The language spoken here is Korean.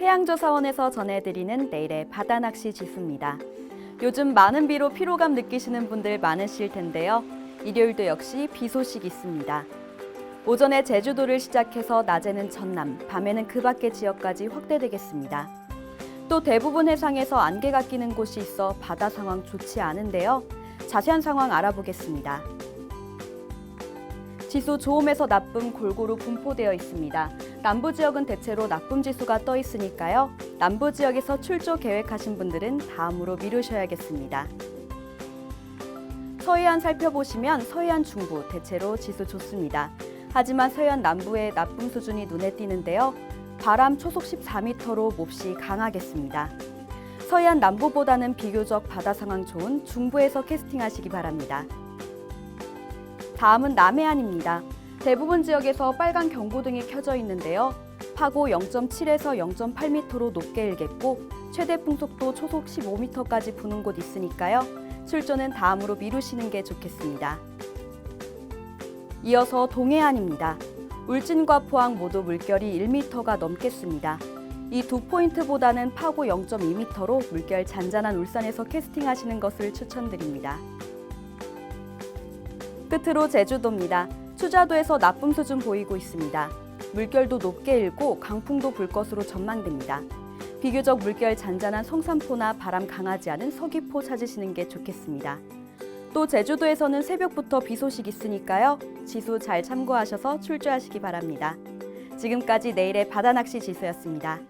해양조사원에서 전해드리는 내일의 바다낚시 지수입니다. 요즘 많은 비로 피로감 느끼시는 분들 많으실 텐데요. 일요일도 역시 비 소식 있습니다. 오전에 제주도를 시작해서 낮에는 전남, 밤에는 그 밖의 지역까지 확대되겠습니다. 또 대부분 해상에서 안개가 끼는 곳이 있어 바다 상황 좋지 않은데요. 자세한 상황 알아보겠습니다. 지수 좋음에서 나쁨 골고루 분포되어 있습니다. 남부 지역은 대체로 나쁨 지수가 떠 있으니까요. 남부 지역에서 출조 계획하신 분들은 다음으로 미루셔야겠습니다. 서해안 살펴보시면 서해안 중부 대체로 지수 좋습니다. 하지만 서해안 남부의 나쁨 수준이 눈에 띄는데요. 바람 초속 14m로 몹시 강하겠습니다. 서해안 남부보다는 비교적 바다 상황 좋은 중부에서 캐스팅하시기 바랍니다. 다음은 남해안입니다. 대부분 지역에서 빨간 경고등이 켜져 있는데요. 파고 0.7에서 0.8m로 높게 일겠고 최대 풍속도 초속 15m까지 부는 곳 있으니까요. 출조는 다음으로 미루시는 게 좋겠습니다. 이어서 동해안입니다. 울진과 포항 모두 물결이 1m가 넘겠습니다. 이 두 포인트보다는 파고 0.2m로 물결 잔잔한 울산에서 캐스팅하시는 것을 추천드립니다. 끝으로 제주도입니다. 추자도에서 나쁨 수준 보이고 있습니다. 물결도 높게 일고 강풍도 불 것으로 전망됩니다. 비교적 물결 잔잔한 성산포나 바람 강하지 않은 서귀포 찾으시는 게 좋겠습니다. 또 제주도에서는 새벽부터 비 소식 있으니까요. 지수 잘 참고하셔서 출조하시기 바랍니다. 지금까지 내일의 바다낚시 지수였습니다.